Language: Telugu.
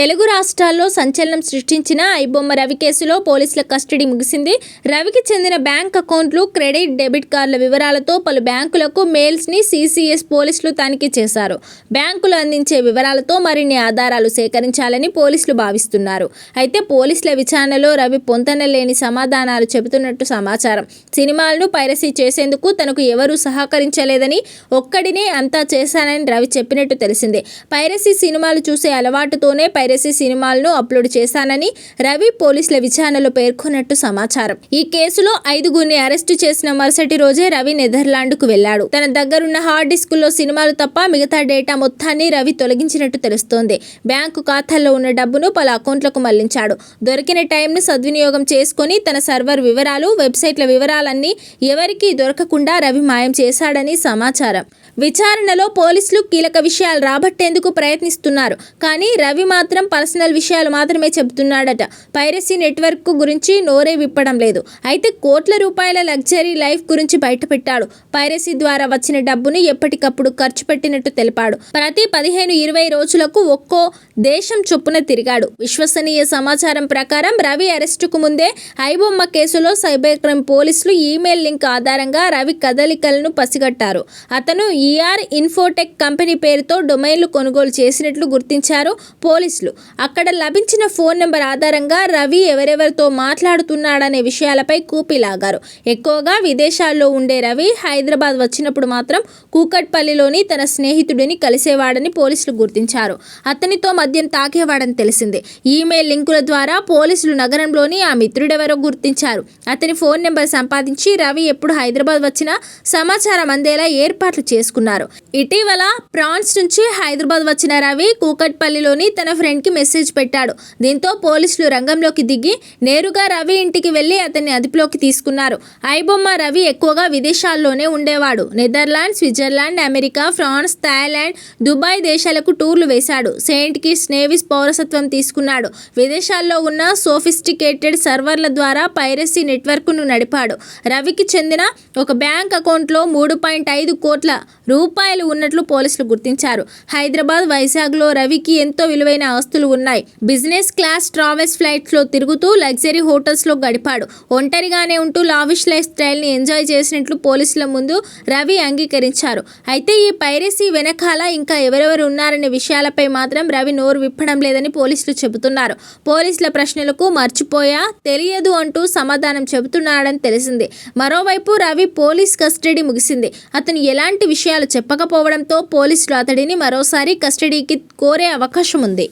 తెలుగు రాష్ట్రాల్లో సంచలనం సృష్టించిన ఐబొమ్మ రవి కేసులో పోలీసుల కస్టడీ ముగిసింది. రవికి చెందిన బ్యాంక్ అకౌంట్లు క్రెడిట్ డెబిట్ కార్డుల వివరాలతో పలు బ్యాంకులకు మెయిల్స్ని సిసిఎస్ పోలీసులు తనిఖీ చేశారు. బ్యాంకులు అందించే వివరాలతో మరిన్ని ఆధారాలు సేకరించాలని పోలీసులు భావిస్తున్నారు. అయితే పోలీసుల విచారణలో రవి పొంతనలేని సమాధానాలు చెబుతున్నట్టు సమాచారం. సినిమాలను పైరసీ చేసేందుకు తనకు ఎవరూ సహకరించలేదని ఒక్కడినే అంతా చేశానని రవి చెప్పినట్టు తెలిసిందే. పైరసీ సినిమాలు చూసే అలవాటుతోనే పైరసీ సినిమాలను అప్లోడ్ చేశానని రవి పోలీసుల విచారణలో పేర్కొన్నట్టు సమాచారం. ఈ కేసులో ఐదుగురిని అరెస్టు చేసిన మరుసటి రోజే రవి నెదర్లాండ్కు వెళ్ళాడు తన దగ్గరున్న హార్డ్ డిస్కుల్లో సినిమాలు తప్ప మిగతా డేటా మొత్తాన్ని రవి తొలగించినట్టు తెలుస్తోంది. బ్యాంకు ఖాతాల్లో ఉన్న డబ్బును పలు అకౌంట్లకు మళ్ళించాడు. దొరికిన టైంను సద్వినియోగం చేసుకొని తన సర్వర్ వివరాలు వెబ్సైట్ల వివరాలన్నీ ఎవరికీ దొరకకుండా రవి మాయం చేశాడని సమాచారం. విచారణలో పోలీసులు కీలక విషయాలు రాబట్టేందుకు ప్రయత్నిస్తున్నారు. కానీ రవి మాత్రం పర్సనల్ విషయాలు మాత్రమే చెబుతున్నాడట. పైరసీ నెట్వర్క్ గురించి నోరే విప్పడం లేదు. అయితే కోట్ల రూపాయల లగ్జరీ లైఫ్ గురించి బయటపెట్టాడు. పైరసీ ద్వారా వచ్చిన డబ్బును ఎప్పటికప్పుడు ఖర్చు పెట్టినట్టు తెలిపాడు. ప్రతి పదిహేను ఇరవై రోజులకు ఒక్కో దేశం చొప్పున తిరిగాడు. విశ్వసనీయ సమాచారం ప్రకారం రవి అరెస్టుకు ముందే ఐబొమ్మ కేసులో సైబర్ క్రైమ్ పోలీసులు ఈమెయిల్ లింక్ ఆధారంగా రవి కదలికలను పసిగట్టారు. అతను ఈఆర్ ఇన్ఫోటెక్ కంపెనీ పేరుతో డొమైన్లు కొనుగోలు చేసినట్లు గుర్తించారు పోలీసులు. అక్కడ లభించిన ఫోన్ నెంబర్ ఆధారంగా రవి ఎవరెవరితో మాట్లాడుతున్నాడనే విషయాలపై కూపిలాగారు ఎక్కువగా విదేశాల్లో ఉండే రవి హైదరాబాద్ వచ్చినప్పుడు మాత్రం కూకట్పల్లిలోని తన స్నేహితుడిని కలిసేవాడని పోలీసులు గుర్తించారు. అతనితో మద్యం తాగేవాడని తెలిసింది. ఈమెయిల్ లింకుల ద్వారా పోలీసులు నగరంలోని ఆ మిత్రుడెవరో గుర్తించారు. అతని ఫోన్ నెంబర్ సంపాదించి రవి ఎప్పుడు హైదరాబాద్ వచ్చినా సమాచారం అందేలా ఏర్పాట్లు చేసుకున్నారు ఇటీవల ఫ్రాన్స్ నుంచి హైదరాబాద్ వచ్చిన రవి కూకట్పల్లిలోని తన ఫ్రెండ్కి మెసేజ్ పెట్టాడు. దీంతో పోలీసులు రంగంలోకి దిగి నేరుగా రవి ఇంటికి వెళ్ళి అతన్ని అదుపులోకి తీసుకున్నారు. ఐబొమ్మ రవి ఎక్కువగా విదేశాల్లోనే ఉండేవాడు. Netherland Switzerland America France Thailand Dubai దేశాలకు టూర్లు వేశాడు. సెయింట్ కిట్స్ నేవిస్ పౌరసత్వం తీసుకున్నాడు. విదేశాల్లో ఉన్న సోఫిస్టికేటెడ్ సర్వర్ల ద్వారా పైరసీ నెట్వర్క్ను నడిపాడు. రవికి చెందిన ఒక బ్యాంక్ అకౌంట్లో మూడు పాయింట్ ఐదు కోట్ల రూపాయలు ఉన్నట్లు పోలీసులు గుర్తించారు. హైదరాబాద్ వైజాగ్లో రవికి ఎంతో విలువైన ఆస్తులు ఉన్నాయి. బిజినెస్ క్లాస్ ట్రావెల్స్ ఫ్లైట్స్లో తిరుగుతూ లగ్జరీ హోటల్స్లో గడిపాడు. ఒంటరిగానే ఉంటూ లావిష్ లైఫ్ స్టైల్ని ఎంజాయ్ చేసినట్లు పోలీసుల ముందు రవి అంగీకరించారు. అయితే ఈ పైరసీ వెనకాల ఇంకా ఎవరెవరు ఉన్నారనే విషయాలపై మాత్రం రవి నోరు విప్పడం లేదని పోలీసులు చెబుతున్నారు. పోలీసుల ప్రశ్నలకు మర్చిపోయా తెలియదు అంటూ సమాధానం చెబుతున్నాడని తెలిసింది. మరోవైపు రవి పోలీస్ కస్టడీ ముగిసింది. అతను ఎలాంటి విషయాలు చెప్పకపోవడంతో పోలీసులు అతడిని మరోసారి కస్టడీకి కోరే అవకాశం ఉంది